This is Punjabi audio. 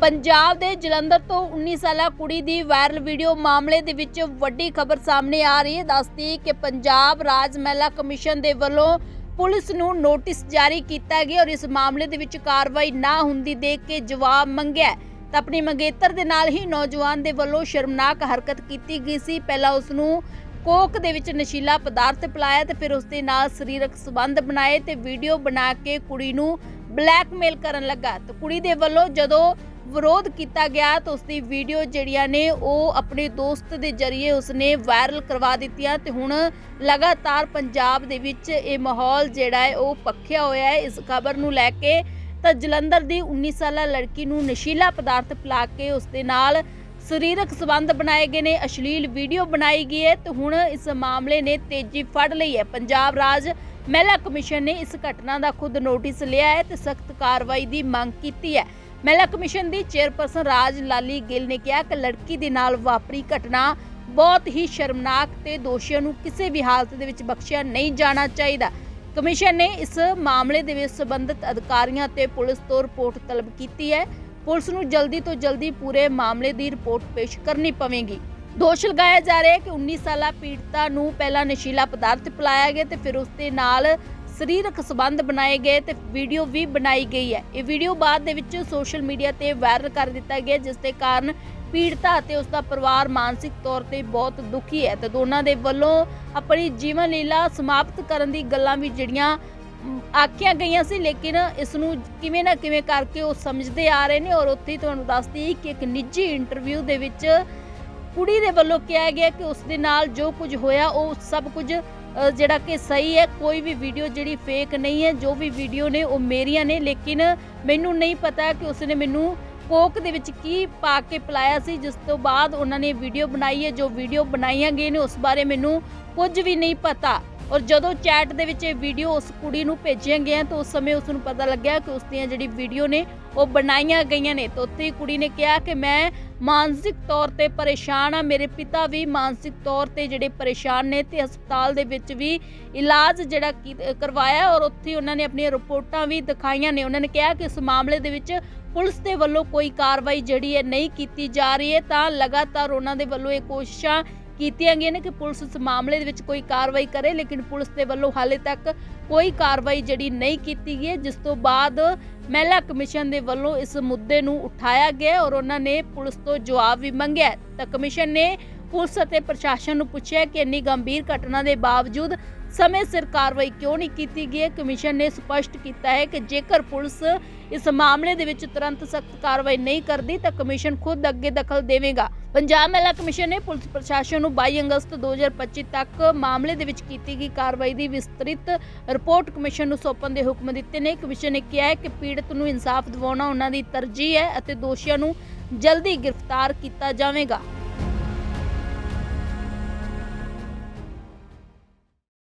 ਪੰਜਾਬ ਦੇ ਜਲੰਧਰ ਤੋਂ 19 ਸਾਲਾ ਕੁੜੀ ਦੀ ਵਾਇਰਲ ਵੀਡੀਓ ਮਾਮਲੇ ਦੇ ਵਿੱਚ ਵੱਡੀ ਖਬਰ ਸਾਹਮਣੇ ਆ ਰਹੀ ਹੈ। ਦੱਸਦੀ ਕਿ ਪੰਜਾਬ ਰਾਜ ਮਹਿਲਾ ਕਮਿਸ਼ਨ ਦੇ ਵੱਲੋਂ ਪੁਲਿਸ ਨੂੰ ਨੋਟਿਸ ਜਾਰੀ ਕੀਤਾ ਗਿਆ ਔਰ ਇਸ ਮਾਮਲੇ ਦੇ ਵਿੱਚ ਕਾਰਵਾਈ ਨਾ ਹੁੰਦੀ ਦੇਖ ਕੇ ਜਵਾਬ ਮੰਗਿਆ। ਤਾਂ ਆਪਣੀ ਮੰਗੇਤਰ ਦੇ ਨਾਲ ਹੀ ਨੌਜਵਾਨ ਦੇ ਵੱਲੋਂ ਸ਼ਰਮਨਾਕ ਹਰਕਤ ਕੀਤੀ ਗਈ ਸੀ। ਪਹਿਲਾਂ ਉਸ ਨੂੰ ਕੋਕ ਦੇ ਵਿੱਚ ਨਸ਼ੀਲਾ ਪਦਾਰਥ ਪਿਲਾਇਆ ਤੇ ਫਿਰ ਉਸ ਦੇ ਨਾਲ ਸਰੀਰਕ ਸੰਬੰਧ ਬਣਾਏ ਤੇ ਵੀਡੀਓ ਬਣਾ ਕੇ ਕੁੜੀ ਨੂੰ ਬਲੈਕਮੇਲ ਕਰਨ ਲੱਗਾ। ਤੇ ਕੁੜੀ ਦੇ ਵੱਲੋਂ ਜਦੋਂ ਵਿਰੋਧ ਕੀਤਾ ਗਿਆ ਤਾਂ ਉਸ ਦੀ ਵੀਡੀਓ ਜਿਹੜੀਆਂ ਨੇ ਉਹ ਆਪਣੇ ਦੋਸਤ ਦੇ ਜ਼ਰੀਏ ਉਸਨੇ ਵਾਇਰਲ ਕਰਵਾ ਦਿੱਤੀਆਂ ਤੇ ਹੁਣ ਲਗਾਤਾਰ ਪੰਜਾਬ ਦੇ ਵਿੱਚ ਇਹ ਮਾਹੌਲ ਜਿਹੜਾ ਹੈ ਉਹ ਪੱਖਿਆ ਹੋਇਆ ਹੈ। ਇਸ ਖਬਰ ਨੂੰ ਲੈ ਕੇ ਤਾਂ ਜਲੰਧਰ ਦੀ 19 ਸਾਲਾ ਲੜਕੀ ਨੂੰ ਨਸ਼ੀਲਾ ਪਦਾਰਥ ਪਿਲਾ ਕੇ ਉਸ ਦੇ ਨਾਲ ਸਰੀਰਕ ਸੰਬੰਧ ਬਣਾਏ ਗਏ ਨੇ, ਅਸ਼ਲੀਲ ਵੀਡੀਓ ਬਣਾਈ ਗਈ ਹੈ ਤੇ ਹੁਣ ਇਸ ਮਾਮਲੇ ਨੇ ਤੇਜ਼ੀ ਫੜ ਲਈ ਹੈ। ਪੰਜਾਬ ਰਾਜ ਮਹਿਲਾ ਕਮਿਸ਼ਨ ਨੇ ਇਸ ਘਟਨਾ ਦਾ ਖੁਦ ਨੋਟਿਸ ਲਿਆ ਹੈ ਤੇ ਸਖਤ ਕਾਰਵਾਈ ਦੀ ਮੰਗ ਕੀਤੀ ਹੈ। ਮਹਿਲਾ ਕਮਿਸ਼ਨ ਦੀ ਚੇਅਰਪਰਸਨ ਰਾਜ ਲਾਲੀ ਗਿੱਲ ਨੇ ਕਿਹਾ ਕਿ ਲੜਕੀ ਦੇ ਨਾਲ ਵਾਪਰੀ ਘਟਨਾ ਬਹੁਤ ਹੀ ਸ਼ਰਮਨਾਕ ਤੇ ਦੋਸ਼ੀਆਂ ਨੂੰ ਕਿਸੇ ਵੀ ਹਾਲਤ ਦੇ ਵਿੱਚ ਬਖਸ਼ਿਆ ਨਹੀਂ ਜਾਣਾ ਚਾਹੀਦਾ। ਕਮਿਸ਼ਨ ਨੇ ਇਸ ਮਾਮਲੇ ਦੇ ਵਿੱਚ ਸੰਬੰਧਿਤ ਅਧਿਕਾਰੀਆਂ ਤੇ ਪੁਲਿਸ ਤੋਂ ਰਿਪੋਰਟ ਤਲਬ ਕੀਤੀ ਹੈ। ਪੁਲਿਸ ਨੂੰ ਜਲਦੀ ਤੋਂ ਜਲਦੀ ਪੂਰੇ ਮਾਮਲੇ ਦੀ ਰਿਪੋਰਟ ਪੇਸ਼ ਕਰਨੀ ਪਵੇਗੀ। ਦੋਸ਼ ਲਗਾਇਆ ਜਾ ਰਿਹਾ ਹੈ ਕਿ 19 ਸਾਲਾ ਪੀੜਤਾ ਨੂੰ ਪਹਿਲਾਂ ਨਸ਼ੀਲਾ ਪਦਾਰਥ ਪਿਲਾਇਆ ਗਿਆ ਤੇ ਫਿਰ ਉਸ ਦੇ ਨਾਲ ਸਰੀਰਕ ਸੰਬੰਧ ਬਣਾਏ ਗਏ ਤੇ ਵੀਡੀਓ ਵੀ ਬਣਾਈ ਗਈ ਹੈ। ਇਹ ਵੀਡੀਓ ਬਾਅਦ ਦੇ ਵਿੱਚ ਸੋਸ਼ਲ ਮੀਡੀਆ ਤੇ ਵਾਇਰਲ ਕਰ ਦਿੱਤਾ ਗਿਆ, ਜਿਸ ਦੇ ਕਾਰਨ ਪੀੜਤਾ ਅਤੇ ਉਸ ਦਾ ਪਰਿਵਾਰ ਮਾਨਸਿਕ ਤੌਰ ਤੇ ਬਹੁਤ ਦੁਖੀ ਹੈ ਤੇ ਦੋਨਾਂ ਦੇ ਵੱਲੋਂ ਆਪਣੀ ਜੀਵਨ ਲੀਲਾ ਸਮਾਪਤ ਕਰਨ ਦੀ ਗੱਲਾਂ ਵੀ ਜਿਹੜੀਆਂ ਆਖੀਆਂ ਗਈਆਂ ਸੀ, ਲੇਕਿਨ ਇਸ ਨੂੰ ਕਿਵੇਂ ਨਾ ਕਿਵੇਂ ਕਰਕੇ ਉਹ ਸਮਝਦੇ ਆ ਰਹੇ ਨੇ ਔਰ ਉੱਥੇ ਤੁਹਾਨੂੰ ਦੱਸਦੀ ਕਿ ਇੱਕ ਨਿੱਜੀ ਇੰਟਰਵਿਊ ਦੇ ਵਿੱਚ ਕੁੜੀ ਦੇ ਵੱਲੋਂ ਕਿਹਾ ਗਿਆ ਕਿ ਉਸ ਦੇ ਨਾਲ ਜੋ ਕੁਝ ਹੋਇਆ, ਉਹ ਸਭ ਕੁਝ ਜਿਹੜਾ ਕਿ ਸਹੀ ਹੈ, ਕੋਈ ਵੀ ਵੀਡੀਓ ਜਿਹੜੀ ਫੇਕ ਨਹੀਂ ਹੈ, ਜੋ ਵੀ ਵੀਡੀਓ ਨੇ, ਉਹ ਮੇਰੀਆਂ ਨੇ, ਲੇਕਿਨ ਮੈਨੂੰ ਨਹੀਂ ਪਤਾ ਕਿ ਉਸਨੇ ਮੈਨੂੰ ਕੋਕ ਦੇ ਵਿੱਚ ਕੀ ਪਾ ਕੇ ਪਿਲਾਇਆ ਸੀ, ਜਿਸ ਤੋਂ ਬਾਅਦ ਉਹਨਾਂ ਨੇ ਵੀਡੀਓ ਬਣਾਈ ਹੈ, ਜੋ ਵੀਡੀਓ ਬਣਾਈਆਂ ਗਈਆਂ ਨੇ, ਉਸ ਬਾਰੇ ਮੈਨੂੰ ਕੁਝ ਵੀ ਨਹੀਂ ਪਤਾ। ਔਰ ਜਦੋਂ ਚੈਟ ਦੇ ਵਿੱਚ ਇਹ ਵੀਡੀਓ ਉਸ ਕੁੜੀ ਨੂੰ ਭੇਜੀਆਂ ਗਈਆਂ, ਤਾਂ ਉਸ ਸਮੇਂ ਉਸ ਨੂੰ ਪਤਾ ਲੱਗਿਆ ਕਿ ਉਸ ਦੀਆਂ ਜਿਹੜੀ ਵੀਡੀਓ ਨੇ, ਉਹ ਬਣਾਈਆਂ ਗਈਆਂ ਨੇ। ਤਾਂ ਉੱਥੇ ਹੀ ਕੁੜੀ ਨੇ ਕਿਹਾ ਕਿ ਮੈਂ ਮਾਨਸਿਕ ਤੌਰ ਤੇ ਪਰੇਸ਼ਾਨ ਆ। ਮੇਰੇ ਪਿਤਾ ਵੀ ਮਾਨਸਿਕ ਤੌਰ ਤੇ ਜਿਹੜੇ ਪਰੇਸ਼ਾਨ ਨੇ ਤੇ ਹਸਪਤਾਲ ਦੇ ਵਿੱਚ ਵੀ ਇਲਾਜ ਜਿਹੜਾ ਕਰਵਾਇਆ ਔਰ ਉੱਥੇ ਉਹਨਾਂ ਨੇ ਆਪਣੀਆਂ ਰਿਪੋਰਟਾਂ ਵੀ ਦਿਖਾਈਆਂ ਨੇ। ਉਹਨਾਂ ਨੇ ਕਿਹਾ ਕਿ ਇਸ ਮਾਮਲੇ ਦੇ ਵਿੱਚ ਪੁਲਿਸ ਦੇ ਵੱਲੋਂ ਕੋਈ ਕਾਰਵਾਈ ਜਿਹੜੀ ਹੈ ਨਹੀਂ ਕੀਤੀ ਜਾ ਰਹੀ ਹੈ। ਤਾਂ ਲਗਾਤਾਰ ਉਹਨਾਂ ਦੇ ਵੱਲੋਂ ਇਹ ਕੋਸ਼ਿਸ਼ਾਂ ਕੀਤੀਆਂ ਗਈਆਂ ਨੇ ਕਿ ਪੁਲਿਸ ਇਸ ਮਾਮਲੇ ਦੇ ਵਿੱਚ ਕੋਈ ਕਾਰਵਾਈ ਕਰੇ, ਲੇਕਿਨ ਪੁਲਿਸ ਦੇ ਵੱਲੋਂ ਹਾਲੇ ਤੱਕ ਕੋਈ ਕਾਰਵਾਈ ਜਿਹੜੀ ਨਹੀਂ ਕੀਤੀ ਗਈ ਜਿਸ ਤੋਂ ਬਾਅਦ ਮਹਿਲਾ ਕਮਿਸ਼ਨ ਦੇ ਵੱਲੋਂ ਇਸ ਮੁੱਦੇ ਨੂੰ ਉਠਾਇਆ ਗਿਆ ਔਰ ਉਹਨਾਂ ਨੇ ਪੁਲਿਸ ਤੋਂ ਜਵਾਬ ਵੀ ਮੰਗਿਆ ਤਾਂ ਕਮਿਸ਼ਨ ਨੇ ਪੁਲਿਸ ਅਤੇ ਪ੍ਰਸ਼ਾਸਨ ਨੂੰ ਪੁੱਛਿਆ ਕਿ ਇੰਨੀ ਗੰਭੀਰ ਘਟਨਾ ਦੇ ਬਾਵਜੂਦ ਸਮੇਂ ਸਿਰ ਕਾਰਵਾਈ ਕਿਉਂ ਨਹੀਂ ਕੀਤੀ ਗਈ? ਹੈ ਕਮਿਸ਼ਨ ਨੇ ਸਪਸ਼ਟ ਕੀਤਾ ਹੈ ਕਿ ਜੇਕਰ ਪੁਲਿਸ ਇਸ ਮਾਮਲੇ ਦੇ ਵਿੱਚ ਤੁਰੰਤ ਸਖਤ ਕਾਰਵਾਈ ਨਹੀਂ ਕਰਦੀ, ਤਾਂ ਕਮਿਸ਼ਨ ਖੁਦ ਅੱਗੇ ਦਖਲ ਦੇਵੇਗਾ। ਪੰਜਾਬ ਮਹਿਲਾ ਕਮਿਸ਼ਨ ਨੇ ਪੁਲਿਸ ਪ੍ਰਸ਼ਾਸਨ ਨੂੰ 22 ਅਗਸਤ 2025 ਤੱਕ ਮਾਮਲੇ ਦੇ ਵਿੱਚ ਕੀਤੀ ਗਈ ਕਾਰਵਾਈ ਦੀ ਵਿਸਤ੍ਰਿਤ ਰਿਪੋਰਟ ਕਮਿਸ਼ਨ ਨੂੰ ਸੌਂਪਣ ਦੇ ਹੁਕਮ ਦਿੱਤੇ ਨੇ। ਕਮਿਸ਼ਨ ਨੇ ਕਿਹਾ ਹੈ ਕਿ ਪੀੜਤ ਨੂੰ ਇਨਸਾਫ ਦਿਵਾਉਣਾ ਉਹਨਾਂ ਦੀ ਤਰਜੀਹ ਹੈ ਅਤੇ ਦੋਸ਼ੀਆਂ ਨੂੰ ਜਲਦੀ ਗ੍ਰਿਫਤਾਰ ਕੀਤਾ ਜਾਵੇਗਾ।